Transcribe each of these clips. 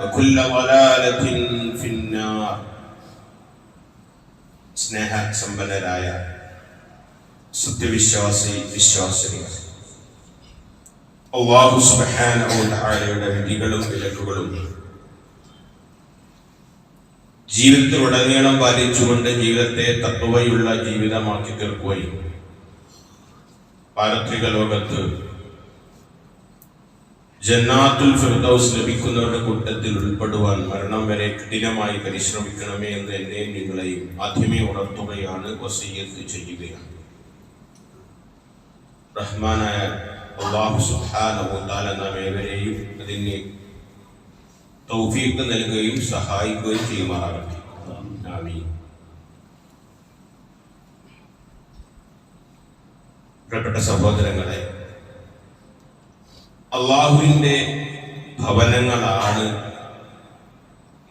وكل ضلالة في النار സ്നേഹ സമ്പന്നരായ സത്യവിശ്വാസി വിശ്വാസിനികൾ അള്ളാഹു സുബാനയുടെ വിധികളും വിലക്കുകളും ജീവിതത്തിലുടനീളം പാലിച്ചുകൊണ്ട് ജീവിതത്തെ തത്വയുള്ള ജീവിതമാക്കി തീർക്കുകയും പാരത്രിക ലോകത്ത് ജന്നാത്തുൽ ഫിർദൗസ് ലഭിക്കുന്നവരുടെ കൂട്ടത്തിൽ ഉൾപ്പെടുവാൻ മരണം വരെ കഠിനമായി പരിശ്രമിക്കണമേ എന്ന് എന്നെയും നിങ്ങളെയും ആദ്യമേ ഉണർത്തുകയാണ് വസീയത്ത് ചെയ്യുകയാണ്. റഹ്മാനായ അള്ളാഹു സുബ്ഹാനഹു തആല നാം ഏവരെയും അതിന് തൗഫീക്ക് നൽകുകയും സഹായിക്കുകയും ചെയ്യുമാറാകട്ടെ. ആമീൻ. പ്രിയപ്പെട്ട സഹോദരങ്ങളെ അള്ളാഹുവിന്റെ ഭവനങ്ങളാണ്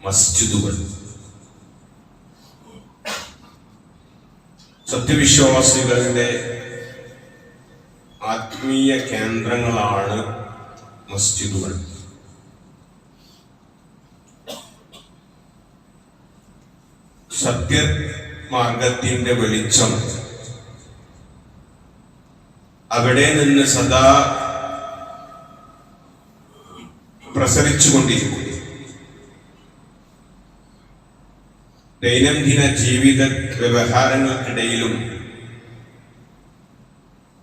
മസ്ജിദുകൾ. സത്യവിശ്വാസികളുടെ ആത്മീയ കേന്ദ്രങ്ങളാണ് മസ്ജിദുകൾ. സത്യ സത്യമാർഗത്തിന്റെ വെളിച്ചം. അവിടെ നിന്ന് സദാ പ്രസരിച്ചുകൊണ്ടിരിക്കുന്നു. ദൈനംദിന ജീവിത വ്യവഹാരങ്ങൾക്കിടയിലും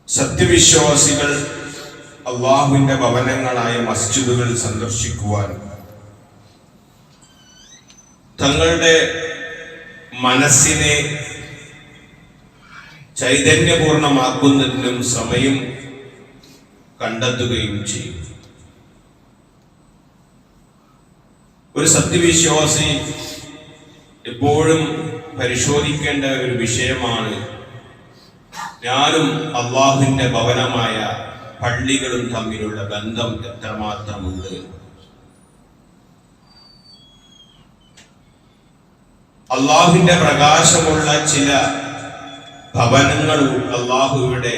സത്യവിശ്വാസികൾ അള്ളാഹുവിന്റെ ഭവനങ്ങളായ മസ്ജിദുകൾ സന്ദർശിക്കുവാൻ തങ്ങളുടെ മനസ്സിനെ ചൈതന്യപൂർണമാക്കുന്നതിനും സമയം കണ്ടെത്തുകയും ചെയ്യും. ഒരു സത്യവിശ്വാസി എപ്പോഴും പരിശോധിക്കേണ്ട ഒരു വിഷയമാണ് ഞാനും അള്ളാഹുവിന്റെ ഭവനമായ പള്ളികളും തമ്മിലുള്ള ബന്ധം എത്രമാത്രമുണ്ട്? അള്ളാഹുവിന്റെ പ്രകാശമുള്ള ചില ഭവനങ്ങൾ അള്ളാഹുവിടെ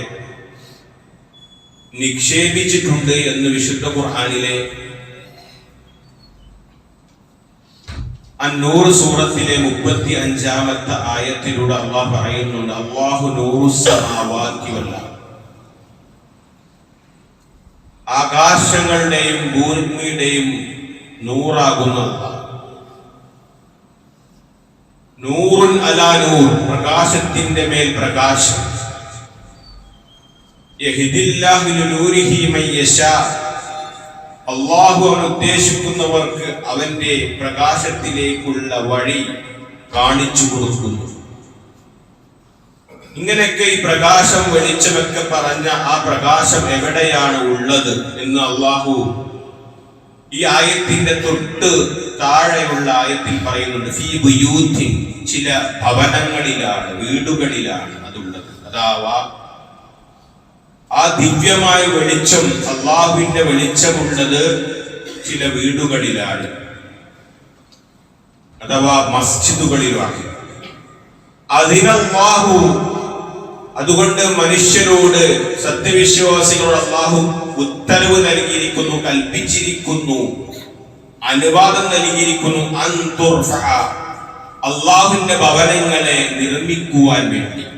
നിക്ഷേപിച്ചിട്ടുണ്ട് എന്ന് വിശുദ്ധ ഖുർആാനിലെ അന്നൂറ് സൂറത്തിലെ മുപ്പത്തി അഞ്ചാമത്തെ ആയത്തിലൂടെ അള്ളാഹ് പറയുന്നുണ്ട് അള്ളാഹു നൂറുസമാവാക്കിയല്ല ആകാശങ്ങളുടെയും ഭൂമിയുടെയും നൂറാകുന്ന നൂറുൻ അലാ നൂർ പ്രകാശത്തിന്റെ മേൽ പ്രകാശം. യഹിദില്ലാഹു നൂരിഹി മയ്യശാ അള്ളാഹു അവൻ ഉദ്ദേശിക്കുന്നവർക്ക് അവന്റെ പ്രകാശത്തിലേക്കുള്ള വഴി കാണിച്ചു കൊടുക്കുന്നു. ഇങ്ങനെയൊക്കെ ഈ പ്രകാശം വെളിച്ചമൊക്കെ പറഞ്ഞ ആ പ്രകാശം എവിടെയാണ് ഉള്ളത് എന്ന് അള്ളാഹു ഈ ആയത്തിന്റെ തൊട്ട് താഴെയുള്ള ആയത്തിൽ പറയുന്നുണ്ട്. ഫീ ബുയൂത്തിൻ ചില ഭവനങ്ങളിലാണ് വീടുകളിലാണ് അതുള്ളത്. അതാവാ ആ ദിവ്യമായ വെളിച്ചം അള്ളാഹുവിന്റെ വെളിച്ചമുള്ളത് ചില വീടുകളിലാണ്. അഥവാ മസ്ജിദുകളിലാണ്. അതിനാഹു അതുകൊണ്ട് മനുഷ്യരോട് സത്യവിശ്വാസികളോട് അള്ളാഹു ഉത്തരവ് നൽകിയിരിക്കുന്നു കൽപ്പിച്ചിരിക്കുന്നു അനുവാദം നൽകിയിരിക്കുന്നു. അള്ളാഹുവിന്റെ ഭവനങ്ങളെ നിർമ്മിക്കുവാൻ വേണ്ടി.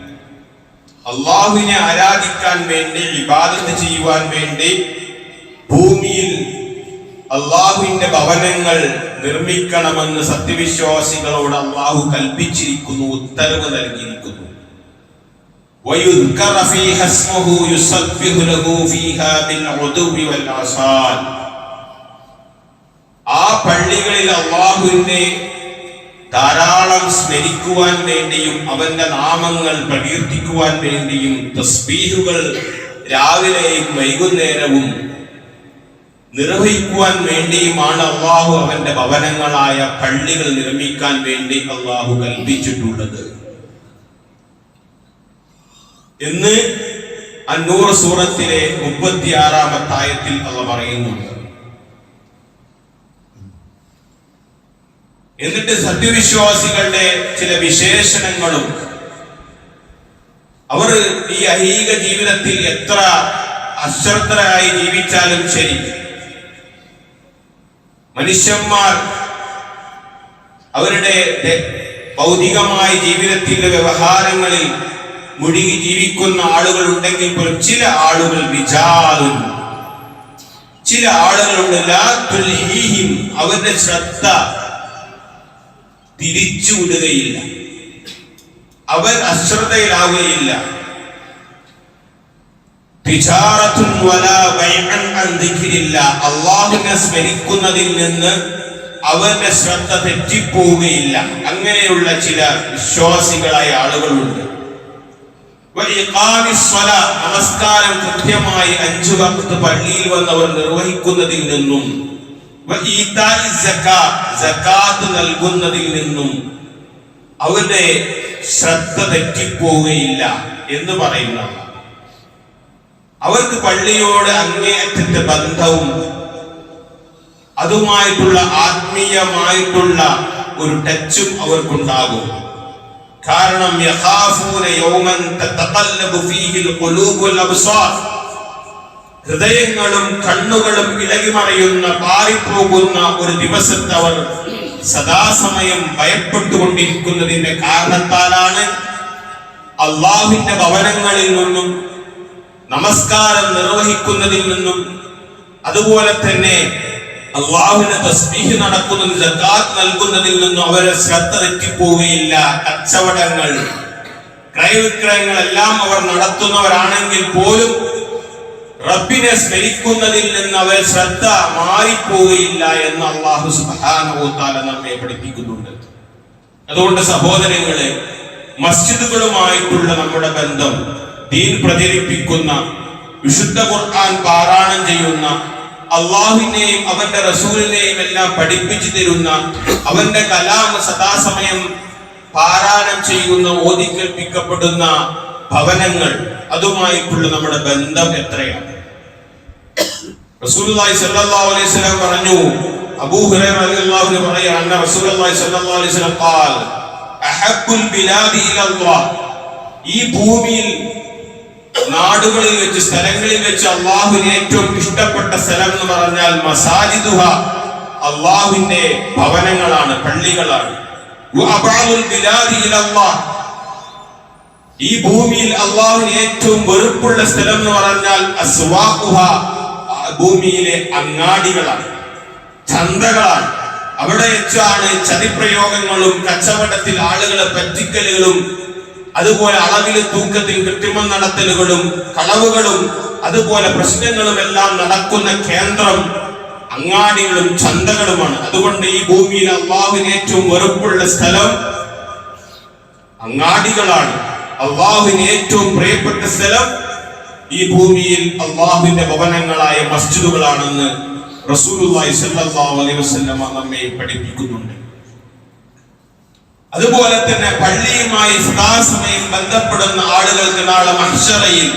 അള്ളാഹുവിനെ ആരാധിക്കാൻ വേണ്ടി വിവാദത്ത് ചെയ്യുവാൻ വേണ്ടി ഭൂമിയിൽ അള്ളാഹുവിന്റെ ഭവനങ്ങൾ നിർമ്മിക്കണമെന്ന് സത്യവിശ്വാസികളോട് അള്ളാഹു കൽപ്പിച്ചിരിക്കുന്നു ഉത്തരവ് നൽകിയിരിക്കുന്നു. ആ പള്ളികളിൽ അള്ളാഹുവിന്റെ ധാരാളം സ്മരിക്കുവാൻ വേണ്ടിയും അവന്റെ നാമങ്ങൾ പ്രകീർത്തിക്കുവാൻ വേണ്ടിയും തസ്ബീഹുകൾ രാവിലെയും വൈകുന്നേരവും നിർവഹിക്കുവാൻ വേണ്ടിയുമാണ് അള്ളാഹു അവന്റെ ഭവനങ്ങളായ പള്ളികൾ നിർമ്മിക്കാൻ വേണ്ടി അള്ളാഹു കൽപ്പിച്ചിട്ടുള്ളത്. എന്ന് അന്നൂർ സൂറത്തിലെ മുപ്പത്തിയാറാമത്തായത്തിൽ അള്ള പറയുന്നുണ്ട്. എന്നിട്ട് സത്യവിശ്വാസികളുടെ ചില വിശേഷണങ്ങളും. അവർ ഈ ഐഹിക ജീവിതത്തിൽ എത്ര അശ്രദ്ധരായി ജീവിച്ചാലും ശരി. മനുഷ്യന്മാർ അവരുടെ ഭൗതികമായ ജീവിതത്തിന്റെ വ്യവഹാരങ്ങളിൽ മുഴുകി ജീവിക്കുന്ന ആളുകൾ ഉണ്ടെങ്കിൽ പോലും ചില ആളുകൾ വിചാരും ചില ആളുകളുണ്ട് അവരുടെ ശ്രദ്ധ തിരിച്ചുവിടുകയില്ല അവൻ അശ്രദ്ധയിലാവുകയില്ല. അള്ളാഹുവിനെ സ്മരിക്കുന്നതിൽ നിന്ന് അവന്റെ ശ്രദ്ധ തെറ്റിപ്പോവുകയില്ല. അങ്ങനെയുള്ള ചില വിശ്വാസികളായ ആളുകളുണ്ട്. നമസ്കാരം കൃത്യമായി അഞ്ചു വക്ത് പള്ളിയിൽ വന്നവർ നിർവഹിക്കുന്നതിൽ നിന്നും നൽകുന്നതിൽ നിന്നും അവരുടെ ശ്രദ്ധ തെറ്റിപ്പോവുകയില്ല എന്ന് പറയുന്ന. അവർക്ക് പള്ളിയോട് അങ്ങേയറ്റത്തെ ബന്ധവും അതുമായിട്ടുള്ള ആത്മീയമായിട്ടുള്ള ഒരു ടച്ചും അവർക്കുണ്ടാകും. കാരണം യഖാഫൂന യൗമൻ തതഖല്ലബു ഫീഹിൽ ഖുലൂബുൽ അബ്സാർ. ഹൃദയങ്ങളും കണ്ണുകളും ഇളകിമറയുന്ന പാറിപ്പോകുന്ന ഒരു ദിവസത്തെ അവർ സദാസമയം ഭയപ്പെട്ടുകൊണ്ടിരിക്കുന്നതിന്റെ കാരണത്താലാണ് അള്ളാഹുവിന്റെ ഭവനങ്ങളിൽ നിന്നും നമസ്കാരം നിർവഹിക്കുന്നതിൽ നിന്നും അതുപോലെ തന്നെ അള്ളാഹുവിന് തസ്ബീഹ് നടക്കുന്നതിൽ ജക്കാത്ത് നൽകുന്നതിൽ നിന്നും അവരെ ശ്രദ്ധ തെറ്റിപ്പോവുകയില്ല. കച്ചവടങ്ങൾ ക്രയവിക്രയങ്ങളെല്ലാം അവർ നടത്തുന്നവരാണെങ്കിൽ പോലും റബ്ബിനെ സ്മരിക്കുന്നതിൽ നിന്ന് അവർ ശ്രദ്ധ മാറിപ്പോവുകയില്ല എന്ന് അള്ളാഹു സുബാനോത്താല നമ്മെ പഠിപ്പിക്കുന്നുണ്ട്. അതുകൊണ്ട് സഹോദരങ്ങളെ മസ്ജിദുകളുമായിട്ടുള്ള നമ്മുടെ ബന്ധം ദീൻ പ്രചരിപ്പിക്കുന്ന വിശുദ്ധ ഖുർആൻ പാരായണം ചെയ്യുന്ന അള്ളാഹുവിനെയും അവന്റെ റസൂലിനെയും എല്ലാം പഠിപ്പിച്ചു തരുന്ന അവന്റെ കലാം സദാസമയം പാരായണം ചെയ്യുന്ന ഓതിക്കേൽപ്പിക്കപ്പെടുന്ന ഭവനങ്ങൾ അതുമായിട്ടുള്ള നമ്മുടെ ബന്ധം എത്രയാണ്? റസൂലുള്ളാഹി അലൈഹി വസല്ലം പറഞ്ഞു അബൂ ഹുറൈറ റളിയല്ലാഹു അൻഹു റസൂലുള്ളാഹി അലൈഹി വസല്ലം ഈ ഭൂമിയിൽ നാടുകളിൽ വെച്ച് സ്ഥലങ്ങളിൽ വെച്ച് അള്ളാഹുവിന് ഏറ്റവും ഇഷ്ടപ്പെട്ട സ്ഥലം എന്ന് പറഞ്ഞാൽ മസാജിദുഹ അള്ളാഹുവിന്റെ ഭവനങ്ങളാണ് പള്ളികളാണ്. ഈ ഭൂമിയിൽ അള്ളാഹുവിന് ഏറ്റവും വെറുപ്പുള്ള സ്ഥലം എന്ന് പറഞ്ഞാൽ ഭൂമിയിലെ അങ്ങാടികളാണ് ചന്തകളാണ്. അവിടെ വെച്ചാണ് ചതിപ്രയോഗങ്ങളും കച്ചവടത്തിൽ ആളുകളെ പറ്റിക്കലുകളും അതുപോലെ അളവിൽ തൂക്കത്തിൽ കൃത്രിമം നടത്തലുകളും കളവുകളും അതുപോലെ പ്രശ്നങ്ങളും എല്ലാം നടക്കുന്ന കേന്ദ്രം അങ്ങാടികളും ചന്തകളുമാണ്. അതുകൊണ്ട് ഈ ഭൂമിയിൽ അള്ളാഹുവിന് ഏറ്റവും വെറുപ്പുള്ള സ്ഥലം അങ്ങാടികളാണ്. അള്ളാഹുവിന് ഏറ്റവും പ്രിയപ്പെട്ട സ്ഥലം ഈ ഭൂമിയിൽ അള്ളാഹുവിന്റെ ഭവനങ്ങളായ മസ്ജിദുകളാണെന്ന് റസൂലുള്ളാഹി സ്വല്ലല്ലാഹു അലൈഹി വസല്ലമ നമ്മെ പഠിപ്പിക്കുന്നുണ്ട്. അതുപോലെ തന്നെ പള്ളിയുമായി സദാസമയം ബന്ധപ്പെടുന്ന ആളുകൾക്ക് നാളെ മഹ്ശറയിൽ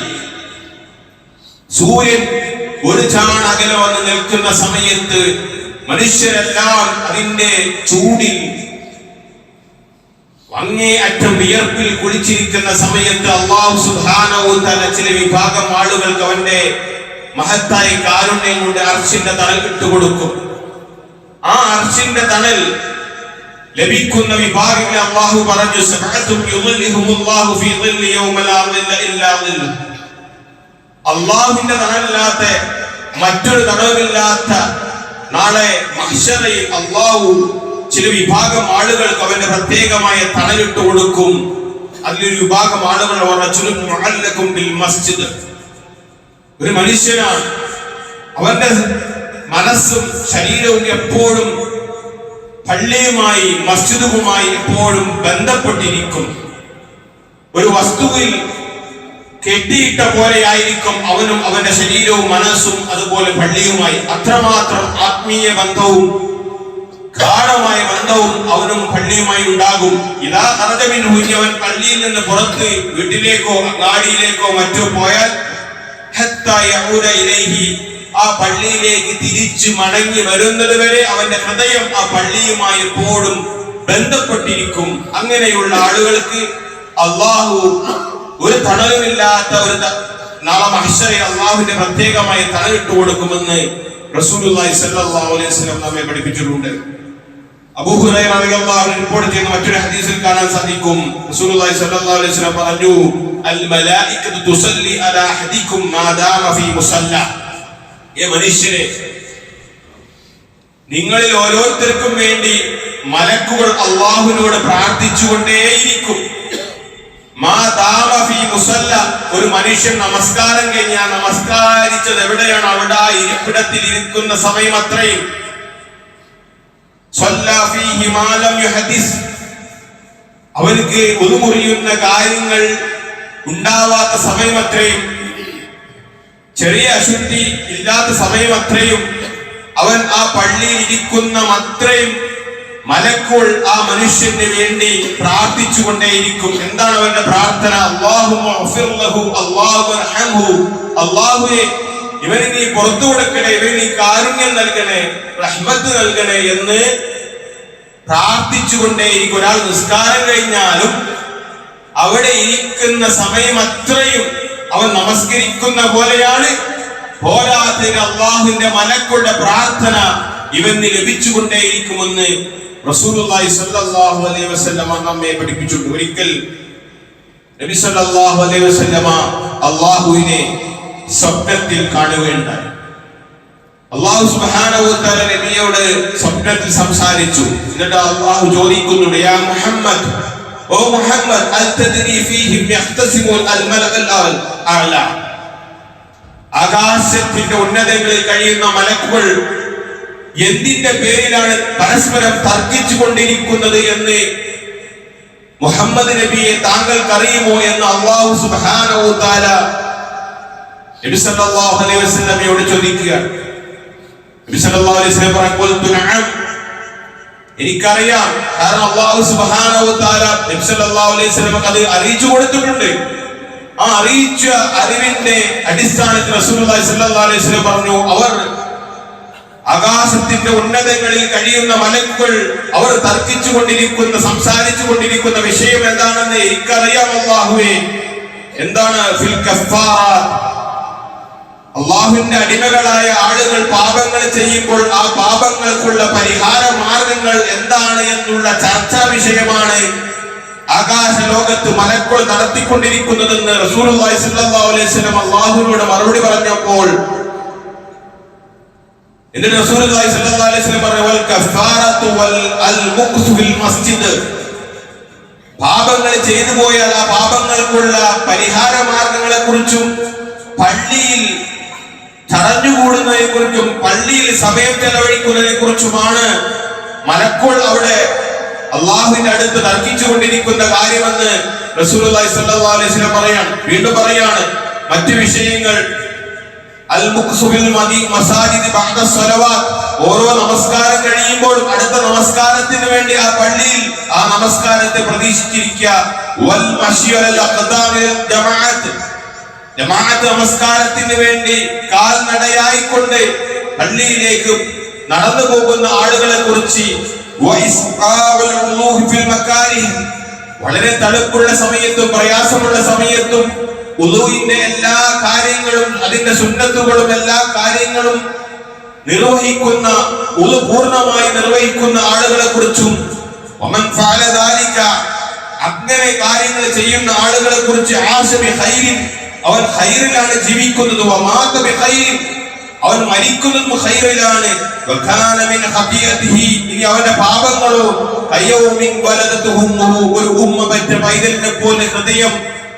സൂര്യൻ ഒരു ചാൺ അകലെ വന്ന് നിൽക്കുന്ന സമയത്ത് മനുഷ്യരെല്ലാം അതിന്റെ ചൂടിൽ അങ്ങേ അറ്റം വിയർപ്പിൽ കുളിച്ചിരിക്കുന്ന സമയത്ത് അള്ളാഹു സുഹാനവും തല ചില വിഭാഗം ആളുകൾക്ക് അവന്റെ മഹത്തായ കാരുണ്യം കൊണ്ട് അർഷിന്റെ തണൽ ഇട്ടുകൊടുക്കും. ആ അർഷിന്റെ തണൽ ലഭിക്കുന്ന വിഭാഗങ്ങളെ അള്ളാഹു പറഞ്ഞു അള്ളാഹുവിന്റെ തണലില്ലാത്ത മറ്റൊരു തണലില്ലാത്ത നാളെ മഹ്ശറയിൽ അള്ളാഹു ചില വിഭാഗം ആളുകൾക്ക് അവന്റെ പ്രത്യേകമായ തണലിട്ട് കൊടുക്കും. അതിലൊരു വിഭാഗം ആളുകൾ പറഞ്ഞും മസ്ജിദ്. ഒരു മനുഷ്യനാണ്. അവന്റെ മനസ്സും ശരീരവും എപ്പോഴും പള്ളിയുമായി മസ്ജിദുമായി എപ്പോഴും ബന്ധപ്പെട്ടിരിക്കും. ഒരു വസ്തുവിൽ കെട്ടിയിട്ട പോലെയായിരിക്കും അവനും അവന്റെ ശരീരവും മനസ്സും അതുപോലെ പള്ളിയുമായി. അത്രമാത്രം ആത്മീയ ബന്ധവും ഗാഠമായ ബന്ധവും അവനും പള്ളിയുമായി ഉണ്ടാകും. ഇതാ കറജമിൻ ഹൂഞ്ഞി അവൻ പള്ളിയിൽ നിന്ന് പുറത്ത് വീട്ടിലേക്കോ അങ്ങാടിയിലേക്കോ മറ്റോ പോയാൽ ആ പള്ളിയിലേക്ക് തിരിച്ചു മടങ്ങി വരുന്നത് വരെ അവന്റെ ഹൃദയം ആ പള്ളിയുമായി എപ്പോഴും ബന്ധപ്പെട്ടിരിക്കും. അങ്ങനെയുള്ള ആളുകൾക്ക് അള്ളാഹു ഒരു തണലുമില്ലാത്ത ഒരു നാളെ മഹ്ഷറിൽ അള്ളാഹുവിന്റെ പ്രത്യേകമായി തണലിട്ട് കൊടുക്കുമെന്ന് റസൂലുള്ളാഹി സ്വല്ലല്ലാഹു അലൈഹി വസല്ലം നമ്മെ പഠിപ്പിച്ചിട്ടുണ്ട് അബൂ ഹുറൈറ റളിയല്ലാഹു അൻഹു നിങ്ങളിൽ ഓരോരുത്തർക്കും വേണ്ടി മലക്കുകൾ അള്ളാഹുവിനോട് പ്രാർത്ഥിച്ചുകൊണ്ടേയിരിക്കും. ഒരു മനുഷ്യൻ നമസ്കാരം കഴിഞ്ഞാൽ നമസ്കാരിച്ചത് എവിടെയാണ്? അവിടെ ഇരിപ്പിടത്തിൽ ഇരിക്കുന്ന സമയം അത്രയും. അവർക്ക് ഒതുമുറിയുന്ന കാര്യങ്ങൾ ഉണ്ടാവാത്ത സമയം അത്രയും ചെറിയ അശുദ്ധി ഇല്ലാത്ത സമയം അത്രയും അവൻ ആ പള്ളിയിൽ ഇരിക്കുന്ന അത്രയും മലക്കോൾ ആ മനുഷ്യന് വേണ്ടി പ്രാർത്ഥിച്ചു കൊണ്ടേയിരിക്കും എന്താണ് അവന്റെ പ്രാർത്ഥന? അള്ളാഹു അള്ളാഹു അള്ളാഹുയെ ഇവന് നീ പുറത്തു കൊടുക്കണേ ഇവന് നീ കാരുണ്യം നൽകണേ റഹ്മത്ത് നൽകണേ എന്ന് പ്രാർത്ഥിച്ചുകൊണ്ടേ പ്രാർത്ഥിച്ചുകൊണ്ടേയിരിക്കും ഒരാൾ നിസ്കാരം കഴിഞ്ഞാലും അവിടെ ഇരിക്കുന്ന സമയം അത്രയും അവൻ നമസ്കരിക്കുന്ന പോലെയാണ്. പോരാത്തിന് അള്ളാഹുവിന്റെ മനക്കുള്ള പ്രാർത്ഥന ഇവന് ലഭിച്ചുകൊണ്ടേയിരിക്കുമെന്ന് റസൂലുള്ളാഹി സ്വല്ലല്ലാഹു അലൈഹി നമ്മെ പഠിപ്പിച്ചിട്ടുണ്ട്. ഒരിക്കൽ നബി അലൈഹി വസല്ലമ അള്ളാഹുവിനെ സ്വപ്നത്തിൽ കാണുകയുണ്ടായി. അള്ളാഹു തആല നബിയോട് സ്വപ്നത്തിൽ സംസാരിച്ചു. എന്നിട്ട് അള്ളാഹു ചോദിക്കുന്നുണ്ട് യാ മുഹമ്മദ് ഓ മുഹമ്മദ് ആകാശത്തിന്റെ ഉന്നതങ്ങളിൽ കഴിയുന്ന മലക്കുകൾ എന്തിന്റെ പേരിലാണ് പരസ്പരം തർക്കിച്ചു കൊണ്ടിരിക്കുന്നത് എന്ന് മുഹമ്മദ് നബിയെ താങ്കൾക്ക് അറിയുമോ എന്ന് അള്ളാഹു സുബ്ഹാനഹു വ ചോദിക്കുകയാണ്. എനിക്കറിയാം കാരണം അറിയിച്ചു കൊടുത്തിട്ടുണ്ട്. ആ അറിയിച്ച അറിവിന്റെ അടിസ്ഥാനത്തിൽ വസല്ലം പറഞ്ഞു അവർ ആകാശത്തിന്റെ ഉന്നതങ്ങളിൽ കഴിയുന്ന മലക്കുകൾ അവർ തർക്കിച്ചു കൊണ്ടിരിക്കുന്ന സംസാരിച്ചു കൊണ്ടിരിക്കുന്ന വിഷയം എന്താണെന്ന് എനിക്കറിയാം അള്ളാഹുവേ. എന്താണ്? ഫിൽ അള്ളാഹുവിന്റെ അടിമകളായ ആളുകൾ പാപങ്ങൾ ചെയ്യുമ്പോൾ ആ പാപങ്ങൾക്കുള്ള പരിഹാര മാർഗങ്ങൾ എന്താണ് എന്നുള്ള ചർച്ചാ വിഷയമാണ് ആകാശ ലോകത്ത് മലക്കുകൾ നടത്തിക്കൊണ്ടിരിക്കുന്നതെന്ന് വസല്ലം അള്ളാഹുവിനോട് മറുപടി പറഞ്ഞപ്പോൾ എന്നിട്ട് വസല്ലം പറഞ്ഞു പാപങ്ങൾ ചെയ്തു പോയാൽ ആ പാപങ്ങൾക്കുള്ള പരിഹാര മാർഗങ്ങളെ കുറിച്ചും പള്ളിയിൽ ചടഞ്ഞുകൂടുന്നതിനെ കുറിച്ചും പള്ളിയിൽ സമയം ചെലവഴിക്കുന്നതിനെ കുറിച്ചുമാണ് മലക്കോൾ അവിടെ അള്ളാഹുവിന്റെ അടുത്ത് തർക്കിച്ചു കൊണ്ടിരിക്കുന്ന കാര്യമെന്ന് അലൈഹി വസല്ലം പറയാണ്. വീണ്ടും പറയാണ് മറ്റു വിഷയങ്ങൾ ഓരോ നമസ്കാരം കഴിയുമ്പോൾ അടുത്ത നമസ്കാരത്തിന് വേണ്ടി ആ പള്ളിയിൽ ആ നമസ്കാരത്തെ പ്രതീക്ഷിച്ചിരിക്കുക. ജമാഅത്ത് നമസ്കാരത്തിന് വേണ്ടി കാൽനടയായിക്കൊണ്ട് പള്ളിയിലേക്ക് നടന്നു പോകുന്ന ആളുകളെ കുറിച്ച് വളരെ തണുപ്പുള്ള സമയത്തും പ്രയാസമുള്ള സമയത്തും ഉദുവിന്റെ എല്ലാ കാര്യങ്ങളും അതിന്റെ സുന്നത്തുകളും എല്ലാ കാര്യങ്ങളും നിർവഹിക്കുന്ന ഉദു പൂർണമായി നിർവഹിക്കുന്ന ആളുകളെ കുറിച്ചും അങ്ങനെ കാര്യങ്ങൾ ചെയ്യുന്ന ആളുകളെ കുറിച്ച് ആശമി ഹൈരിൻ അവൻ ഹൈറിലാണ് ജീവിക്കുന്നത്. അവൻ മരിക്കുന്നതും ഹൈറിലാണ് അവന്റെ പാപങ്ങളോ ഒരു ഉമ്മ പറ്റ പൈതലിനെ പോലെ ഹൃദയം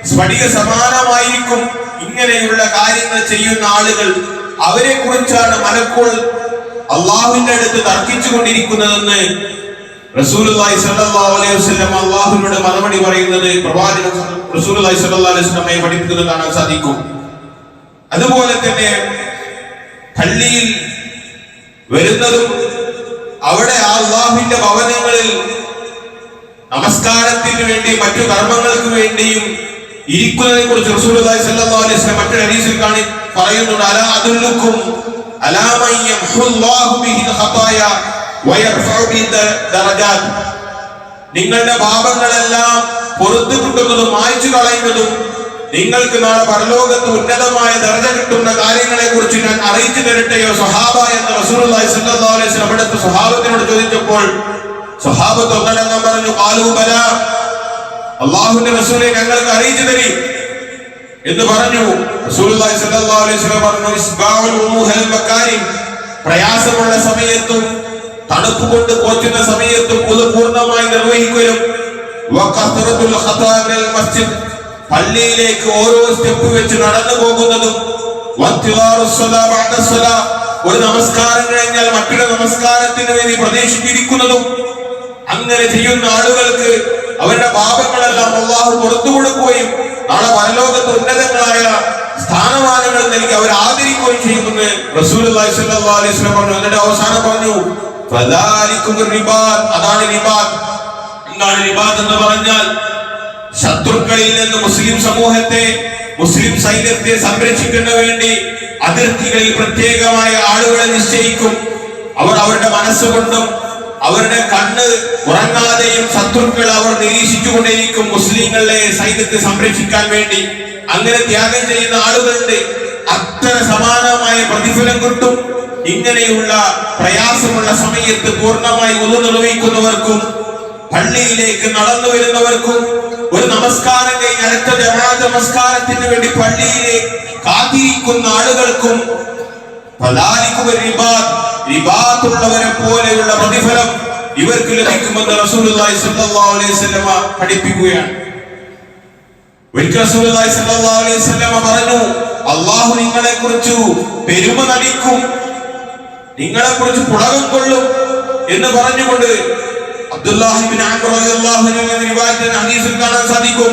സ്ഫടിക സമാനമായിരിക്കും. ഇങ്ങനെയുള്ള കാര്യങ്ങൾ ചെയ്യുന്ന ആളുകൾ അവരെ കുറിച്ചാണ് മലക്കോൾ അള്ളാഹുവിന്റെ അടുത്ത് തർക്കിച്ചു കൊണ്ടിരിക്കുന്നതെന്ന് റസൂലുള്ളാഹി സല്ലാ അലൈഹി വസല്ലം അള്ളാഹുവിനോട് മറുപടി പറയുന്നത് പ്രവാചകൻ അലൈഹി വസല്ലമയെ പഠിപ്പിക്കുന്നത് കാണാൻ സാധിക്കും. അതുപോലെ തന്നെ പള്ളിയിൽ വരുന്നതും അവിടെ ആ അള്ളാഹുവിന്റെ ഭവനങ്ങളിൽ നമസ്കാരത്തിന് വേണ്ടി മറ്റു കർമ്മങ്ങൾക്ക് വേണ്ടിയും ഇരിക്കുന്നതിനെ കുറിച്ച് അലൈഹി വസല്ലം മറ്റൊരു ഹദീസിൽ കാണി പറയുന്നുണ്ട്. അല ദറജാത്ത് നിങ്ങളുടെ പാപങ്ങളെല്ലാം പുറത്തു കിട്ടുന്നതും മായ്ച്ചു കളയുന്നതും നിങ്ങൾക്ക് നാളെ പരലോകത്ത് ഉന്നതമായ ദർജ കിട്ടുന്ന കാര്യങ്ങളെ കുറിച്ച് ഞാൻ അറിയിച്ചു തരട്ടെയോ? സ്വഹാബ എന്ന വസല്ലം അവിടുത്തെ സ്വഹാബത്തിനോട് ചോദിച്ചപ്പോൾ സ്വഹാബത്ത് ഒന്നടങ്കം പറഞ്ഞു കാലു ബല റസൂലെ ഞങ്ങൾക്ക് അറിയിച്ചു തരി. എന്ന് പറഞ്ഞു. പറഞ്ഞു പ്രയാസമുള്ള സമയത്തും തണുപ്പ് കൊണ്ട് കോച്ചുന്ന സമയത്തും പൊതു പൂർണമായി നിർവഹിക്കുകയും മസ്ജിദ് പള്ളിയിലേക്ക് ഓരോ സ്റ്റെപ്പ് വെച്ച് നടന്നു പോകുന്നതും ഒരു നമസ്കാരം കഴിഞ്ഞാൽ മറ്റൊരു നമസ്കാരത്തിന് വേണ്ടി പ്രതീക്ഷിച്ചിരിക്കുന്നതും അങ്ങനെ ചെയ്യുന്ന ആളുകൾക്ക് അവരുടെ പാപങ്ങളെല്ലാം അള്ളാഹു പുറത്തു കൊടുക്കുകയും നാളെ പരലോകത്ത് ഉന്നതങ്ങളായ സ്ഥാനമാനങ്ങൾ നൽകി അവർ ആദരിക്കുകയും ചെയ്യുമെന്ന് വസല്ലം പറഞ്ഞു. എന്നിട്ട് അവസാനം പറഞ്ഞു അതാണ് എന്താണ് ലിബാദ് എന്ന് പറഞ്ഞാൽ ശത്രുക്കളിൽ നിന്ന് മുസ്ലിം സമൂഹത്തെ മുസ്ലിം സൈന്യത്തെ സംരക്ഷിക്കുന്ന വേണ്ടി അതിർത്തികളിൽ പ്രത്യേകമായ ആളുകളെ നിശ്ചയിക്കും. അവർ അവരുടെ മനസ്സുകൊണ്ടും അവരുടെ കണ്ണ് ഉറങ്ങാതെയും ശത്രുക്കൾ അവർ നിരീക്ഷിച്ചുകൊണ്ടേയിരിക്കും മുസ്ലിങ്ങളെ സൈന്യത്തെ സംരക്ഷിക്കാൻ വേണ്ടി. അങ്ങനെ ത്യാഗം ചെയ്യുന്ന ആളുകളുണ്ട് അത്ര സമാനമായ പ്രതിഫലം കിട്ടും. ഇങ്ങനെയുള്ള പ്രയാസമുള്ള സമയത്ത് പൂർണമായി ഉതു നിർവഹിക്കുന്നവർക്കും പള്ളിയിലേക്ക് നടന്നു വരുന്നവർക്കും ഒരു നമസ്കാരം കഴിഞ്ഞ് അടുത്ത ജമാഅത്ത് നമസ്കാരത്തിന് വേണ്ടി പള്ളിയിലേക്ക് കാത്തിരിക്കുന്ന ആളുകൾക്കും റിബാത്തുള്ളവരെ പോലെയുള്ള പ്രതിഫലം ഇവർക്ക് ലഭിക്കുമെന്ന് റസൂലുള്ളാഹി സ്വല്ലല്ലാഹു അലൈഹി വസല്ലമ പഠിപ്പിക്കുകയാണ്. ഒരിക്കൽ റസൂലുള്ളാഹി സ്വല്ലല്ലാഹു അലൈഹി വസല്ലമ പറഞ്ഞു അള്ളാഹു നിങ്ങളെ കുറിച്ച് പെരുമ നടിക്കും നിങ്ങളെ കുറിച്ച് പുളകം കൊള്ളും എന്ന് പറഞ്ഞുകൊണ്ട് ഹദീസിൽ കാണാൻ സാധിക്കും.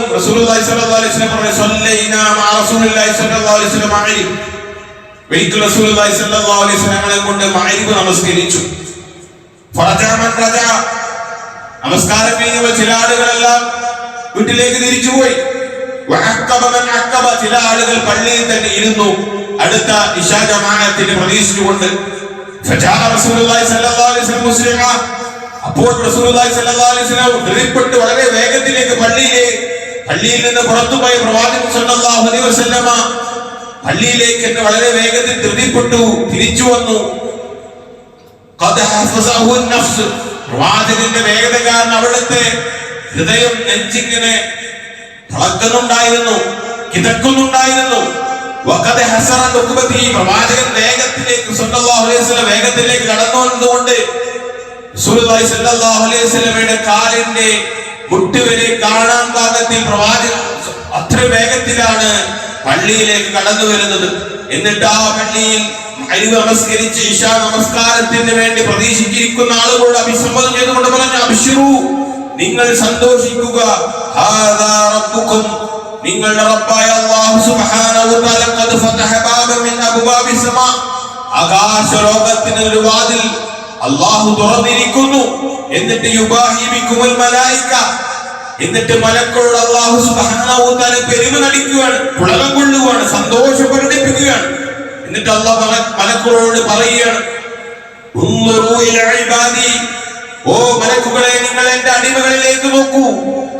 കൊണ്ട് നമസ്കരിച്ചു. നമസ്കാരം കഴിഞ്ഞവ ചില ആളുകളെല്ലാം വീട്ടിലേക്ക് തിരിച്ചുപോയി. ചില ആളുകൾ പള്ളിയിൽ തന്നെ ഇരുന്നു. അടുത്ത ഇശാ ജമാഅത്തിന് പ്രതീക്ഷിച്ചുകൊണ്ട് ഫജാ റസൂലുള്ളാഹി സ്വല്ലല്ലാഹു അലൈഹി വസല്ലം അപ്പോൾ ധൃതിപ്പെട്ട് വളരെ വേഗത്തിലേക്ക് പള്ളിയിലെ പള്ളിയിൽ നിന്ന് പുറത്തുപോയ പ്രവാചകൻ സല്ലല്ലാഹു അലൈഹി വസല്ലമ പള്ളിയിലേക്ക് എന്ന് വളരെ വേഗത്തിൽ ധൃതിപ്പെട്ടു തിരിച്ചു വന്നു. പ്രവാചകന്റെ വേഗത കാരണം അവിടുത്തെ ഹൃദയം നെഞ്ചിങ്ങനെ തിളക്കുന്നുണ്ടായിരുന്നു കിതക്കുന്നുണ്ടായിരുന്നു. പ്രവാചകൻ വേഗത്തിലേക്ക് വേഗത്തിലേക്ക് കടന്നു വന്നതുകൊണ്ട് റസൂലുള്ളാഹി സല്ലല്ലാഹു അലൈഹി വസല്ലമയുടെ കാലിന്റെ മുട്ടുവരെ കാണാൻ പാകത്തിൽ പ്രവാചകൻ അത്ര വേഗത്തിലാണ് പള്ളിയിലേക്ക് കടന്നു വരുന്നത്. എന്നിട്ട് ആ പള്ളിയിൽ അരിവ് നമസ്കരിച്ച് ഇശാ നമസ്കാരത്തിന് വേണ്ടി പ്രതീക്ഷിച്ചിരിക്കുന്ന ആളുകളോട് അഭിസംബോധന ചെയ്തുകൊണ്ട് പറഞ്ഞു അഭിഷു നിങ്ങൾ സന്തോഷിക്കുക. നിങ്ങളുടെ റബ്ബായ അല്ലാഹു സുബ്ഹാനഹു വ ഖദ് ഫതഹ ബാബൻ മിൻ അബ്വാബി സമാ. ആകാശ ലോകത്തിന് ഒരു വാതിൽ അല്ലാഹു തുറന്നിരിക്കുന്നു. എന്നിട്ട് എന്നിട്ട് മലക്കളോട് അള്ളാഹു തആല പെരുമ നടിക്കുകയാണ് പുളകം കൊള്ളുകയാണ് സന്തോഷം പ്രകടിപ്പിക്കുകയാണ്. എന്നിട്ട് അള്ളാഹ് മലക്കളോട് പറയുകയാണ് ഓ മലക്കുകളെ നിങ്ങൾ എന്റെ അടിമകളിലേക്ക് നോക്കൂ.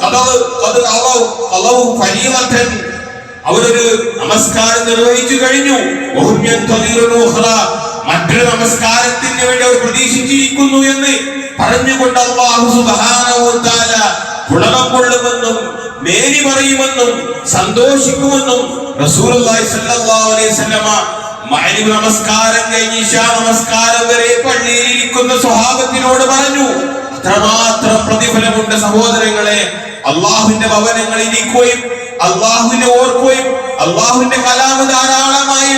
കഥവ് അത് അളവ് അവരൊരു നമസ്കാരം നിർവഹിച്ചു കഴിഞ്ഞു. മറ്റൊരു നമസ്കാരത്തിന് വേണ്ടി അവർ പ്രതീക്ഷിച്ചിരിക്കുന്നു എന്ന് പറഞ്ഞുകൊണ്ട് വ തആല പുളകം കൊള്ളുമെന്നും മേനി പറയുമെന്നും സന്തോഷിക്കുമെന്നും വസല്ലമ മഗ്രിബ് നമസ്കാരം കഴിഞ്ഞ് ഇഷാ നമസ്കാരം വരെ പള്ളിയിൽ ഇരിക്കുന്ന സ്വഭാവത്തിനോട് പറഞ്ഞു. അത്രമാത്രം പ്രതിഫലമുണ്ട് സഹോദരങ്ങളെ അള്ളാഹുവിന്റെ ഭവനങ്ങളിൽ ഇരിക്കുകയും അള്ളാഹുവിനെ ഓർക്കുകയും അള്ളാഹുവിന്റെ കലാമ് ധാരാളമായി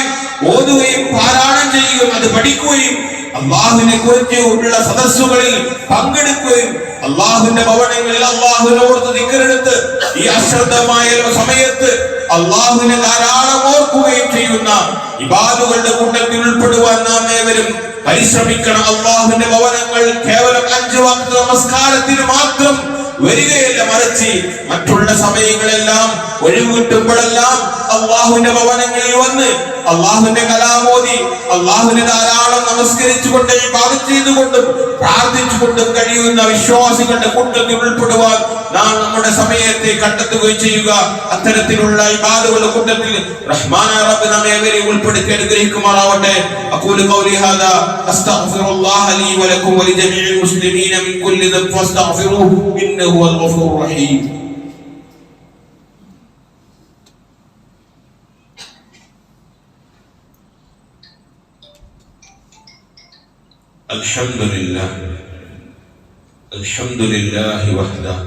ഓതുകയും പാരായണം ചെയ്യുകയും അത് പഠിക്കുകയും അള്ളാഹുവിനെ കുറിച്ച് ഉള്ള സദസ്സുകളിൽ പങ്കെടുക്കുകയും അള്ളാഹുവിന്റെ ഭവനങ്ങളിൽ അള്ളാഹുവിനെ നിക്കരെടുത്ത് ഈ അശ്രദ്ധമായ സമയത്ത് അള്ളാഹുവിനെ ധാരാളം ഓർക്കുകയും ചെയ്യുന്ന ഇബാദുകളുടെ കൂട്ടത്തിൽ ഉൾപ്പെടുവാൻ നാം ഏവരും പരിശ്രമിക്കണം. അള്ളാഹുവിന്റെ ഭവനങ്ങൾ കേവലം അഞ്ചു വാക്ക് നമസ്കാരത്തിന് മാത്രം വരികയല്ല മറിച്ച്. മറ്റുള്ള സമയങ്ങളെല്ലാം ഒഴിവ് കിട്ടുമ്പോഴെല്ലാം അള്ളാഹുവിന്റെ ഭവനങ്ങളിൽ വന്ന് അള്ളാഹുവിന്റെ കലാമോദി അള്ളാഹുവിനെ ധാരാളം നമസ്കരിച്ചുകൊണ്ട് ഇബാദത്ത് ചെയ്തുകൊണ്ടും പ്രാർത്ഥിച്ചുകൊണ്ടും കഴിയുന്ന വിശ്വാസികളുടെ കൂട്ടത്തിൽ ഉൾപ്പെടുവാൻ നാം നമ്മുടെ സമയത്തെ കണ്ടെത്തുകയും ചെയ്യുക. അത്തരത്തിലുള്ള ഇബാദുകളുടെ കൂട്ടത്തിൽ റഹ്മാന റബ്ബ് നമ്മെ അവരെ ഉൾപ്പെടുത്തി അനുഗ്രഹിക്കുമാറാവട്ടെ. ഖൗലി ഹാദാ അസ്തഗ്ഫിറുല്ലാഹ ലീ വലക്കും വലിജമീഇൽ മുസ്ലിമീന മിൻ കുല്ലി ദംബ് ഫസ്തഗ്ഫിറൂഹു ഇന്നഹു ഹുവൽ ഗഫൂറുർ റഹീം. الحمد لله الحمد لله وحده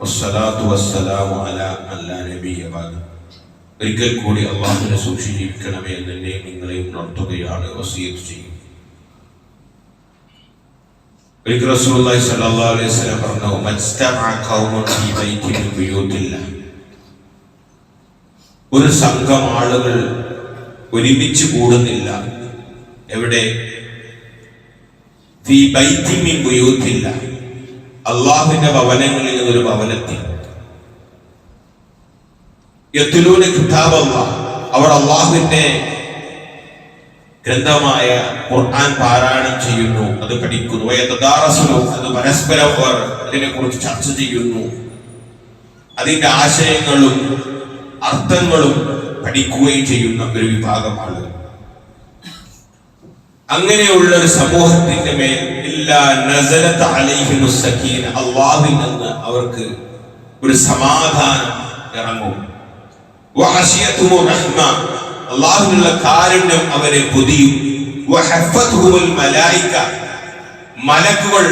والصلاة والسلام على من لا نبي بعد ഒരിക്കൽ കൂടി അള്ളാഹുവിനെ സൂക്ഷിച്ച് ജീവിക്കണമേ എന്ന് എന്നെ നിങ്ങളെയും ഉണർത്തുകയാണ് വസീയത്ത് ചെയ്യും ഒരിക്കൽ റസൂലുള്ളാഹി സ്വല്ലല്ലാഹു അലൈഹി വസല്ലം പറഞ്ഞു മജ്തമഅ ഖൗമുൻ ഫീ ബൈത്തിൻ മിൻ ബുയൂത്തില്ലാ ഒരു സംഘം ആളുകൾ ഒരുമിച്ച് കൂടുന്നില്ല എവിടെ അള്ളാഹുവിന്റെ ഭവനങ്ങളിൽ ഒരു ഭവനത്തിൽ. അവർ അള്ളാഹുവിന്റെ ഗ്രന്ഥമായ ഖുർആൻ പാരായണം ചെയ്യുന്നു അത് പഠിക്കുന്നു. അത് പരസ്പരം അവർ അതിനെ കുറിച്ച് ചർച്ച ചെയ്യുന്നു. അതിന്റെ ആശയങ്ങളും അർത്ഥങ്ങളും പഠിക്കുകയും ചെയ്യുന്ന ഒരു വിഭാഗമാണ്. അങ്ങനെയുള്ള ഒരു സമൂഹത്തിന്റെ മേൽ അള്ളാഹുവിൽ നിന്ന് അവർക്ക് ഒരു സമാധാനം ഇറങ്ങും. അള്ളാഹുവിനുള്ള കാരുണ്യം അവരെ പൊതിയും. മലക്കുകൾ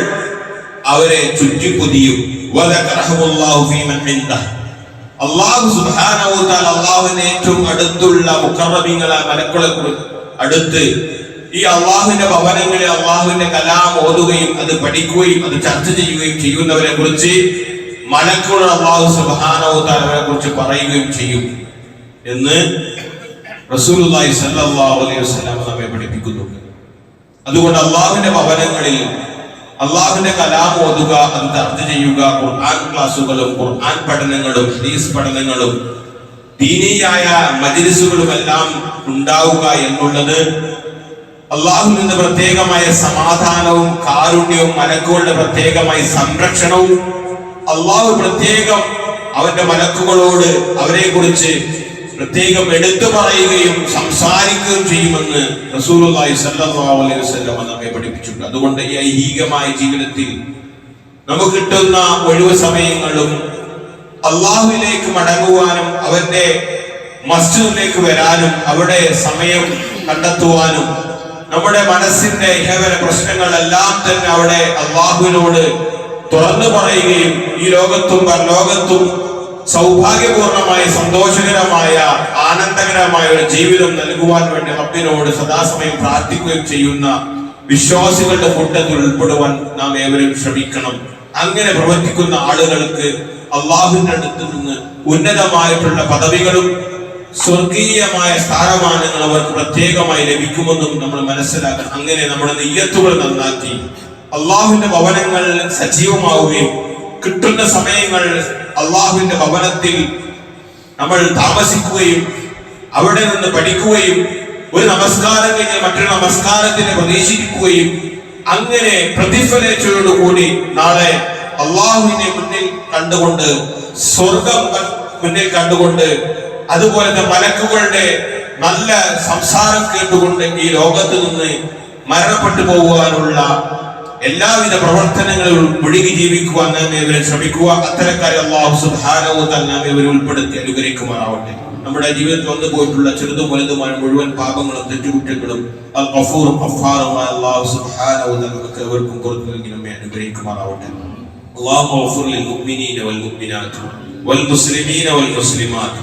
അവരെ ചുറ്റി പൊതിയും അള്ളാഹു തആല അള്ളാഹുവിന് ഏറ്റവും അടുത്തുള്ള മുഖറബിങ്ങളെ മലക്കുകളെ അടുത്ത് ഈ അള്ളാഹുവിന്റെ ഭവനങ്ങളിൽ അള്ളാഹുവിന്റെ കലാം ഓതുകയും അത് പഠിക്കുകയും അത് ചർച്ച ചെയ്യുകയും ചെയ്യുന്നവരെ കുറിച്ച് മലക്കുള്ള അള്ളാഹു സുബ്ഹാനഹു വ കുറിച്ച് പറയുകയും ചെയ്യും എന്ന് റസൂലുള്ളാഹി സല്ലല്ലാഹു അലൈഹി വസല്ലം നമ്മെ പഠിപ്പിക്കുന്നുണ്ട്. അതുകൊണ്ട് അള്ളാഹുവിന്റെ ഭവനങ്ങളിൽ അള്ളാഹുവിന്റെ കലാം ഓതുക അത് ചർച്ച ചെയ്യുക ഖുർആൻ ക്ലാസുകളും ഖുർആൻ പഠനങ്ങളും ഹദീസ് പഠനങ്ങളും ദീനീയായ മജ്ലിസുകളും എല്ലാം ഉണ്ടാവുക എന്നുള്ളത് അള്ളാഹു നിന്ന് പ്രത്യേകമായ സമാധാനവും കാരുണ്യവും മലക്കുകളുടെ പ്രത്യേകമായ സംരക്ഷണവും അള്ളാഹു പ്രത്യേകം അവന്റെ മലക്കുകളോട് അവരെ കുറിച്ച് പ്രത്യേകം എടുത്തു പറയുകയും സംസാരിക്കുകയും ചെയ്യുമെന്ന് അലൈഹി വസല്ലം നമ്മെ പഠിപ്പിച്ചിട്ടുണ്ട്. അതുകൊണ്ട് ഈ ഐഹികമായ ജീവിതത്തിൽ നമുക്ക് കിട്ടുന്ന ഒഴിവ് സമയങ്ങളും അള്ളാഹുവിലേക്ക് മടങ്ങുവാനും അവന്റെ മസ്ജിദിലേക്ക് വരാനും അവിടെ സമയം കണ്ടെത്തുവാനും നമ്മുടെ മനസ്സിന്റെ ഇഹവര പ്രശ്നങ്ങളെല്ലാം തന്നെ അവിടെ അള്ളാഹുവിനോട് തുറന്നു പറയുകയും ഈ ലോകത്തും പരലോകത്തും സൗഭാഗ്യപൂർണമായ സന്തോഷകരമായ ആനന്ദകരമായ ഒരു ജീവിതം നൽകുവാൻ വേണ്ടി റബ്ബിനോട് സദാസമയം പ്രാർത്ഥിക്കുകയും ചെയ്യുന്ന വിശ്വാസികളുടെ കൂട്ടത്തിൽ ഉൾപ്പെടുവാൻ നാം ഏവരും ശ്രമിക്കണം. അങ്ങനെ പ്രവർത്തിക്കുന്ന ആളുകൾക്ക് അള്ളാഹുവിന്റെ അടുത്ത് നിന്ന് ഉന്നതമായിട്ടുള്ള പദവികളും സ്വർഗീയമായ സ്ഥാനമാനങ്ങൾ അവർക്ക് പ്രത്യേകമായി ലഭിക്കുമെന്നും നമ്മൾ മനസ്സിലാക്കണം. അങ്ങനെ നമ്മുടെ നെയ്യത്തുകൾ നന്നാക്കി അള്ളാഹുവിന്റെ ഭവനങ്ങൾ സജീവമാവുകയും കിട്ടുന്ന സമയങ്ങൾ അള്ളാഹുവിന്റെ ഭവനത്തിൽ നമ്മൾ താമസിക്കുകയും അവിടെ നിന്ന് പഠിക്കുകയും ഒരു നമസ്കാരം കഴിഞ്ഞ് മറ്റൊരു നമസ്കാരത്തിന് പ്രതീക്ഷിക്കുകയും അങ്ങനെ പ്രതിഫലിച്ചതോടുകൂടി നാളെ അള്ളാഹുവിനെ മുന്നിൽ കണ്ടുകൊണ്ട് സ്വർഗം മുന്നിൽ കണ്ടുകൊണ്ട് അതുപോലെ തന്നെ മലക്കുകളുടെ നല്ല സംസാരം കേട്ടുകൊണ്ട് ഈ ലോകത്ത് നിന്ന് മരണപ്പെട്ടു പോകുവാനുള്ള എല്ലാവിധ പ്രവർത്തനങ്ങളിലും മുഴുകി ജീവിക്കുവാൻ നാം ഇവരെ ശ്രമിക്കുക അത്തരക്കാരെ അള്ളാഹു സുബ്ഹാനഹു വ തആല നാം ഇവരെ ഉൾപ്പെടുത്തി അനുഗ്രഹിക്കുമാറാവട്ടെ നമ്മുടെ ജീവിതത്തിൽ വന്നു പോയിട്ടുള്ള ചെറുതും വലുതുമായ മുഴുവൻ പാപങ്ങളും തെറ്റുകുറ്റങ്ങളും അൽ ഗഫൂറും ഗഫാറുമായ അല്ലാഹു സുബ്ഹാനഹു വ തആല നമുക്ക് ഏവർക്കും പുറത്തു നൽകി നമ്മെ അനുഗ്രഹിക്കുമാറാവട്ടെ اللهم اغفر للمؤمنين والمؤمنات والمسلمين والمسلمات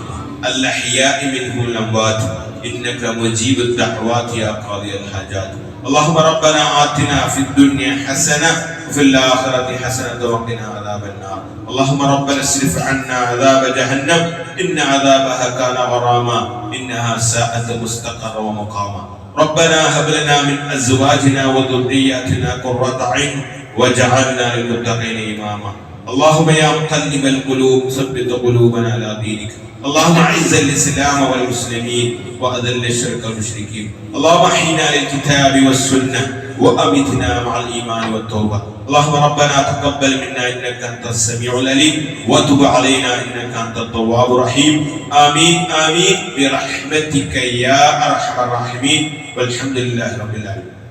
الأحياء منهم الأموات. إنك مجيب الدعوات يا قاضي الحاجات. اللهم ربنا آتنا في الدنيا حسنة وفي الآخرة حسنة وقنا عذاب النار. اللهم ربنا اصرف عنا عذاب جهنم. إن عذابها كان غراما. إنها ساءت مستقرا ومقاما. ربنا هب لنا من أزواجنا وذرياتنا قرة عين وجعلنا للمتقين إماما. اللهم يا مقلب القلوب ثبت قلوبنا على دينك. اللهم أعز الإسلام والمسلمين وأذل الشرك والمشركين. اللهم أحينا للكتاب والسنة وأمتنا مع الإيمان والتوبة. اللهم ربنا تقبل منا إنك أنت السميع العليم وتب علينا إنك أنت التواب الرحيم. آمين آمين. برحمتك يا أرحم الراحمين. والحمد لله رب العالمين.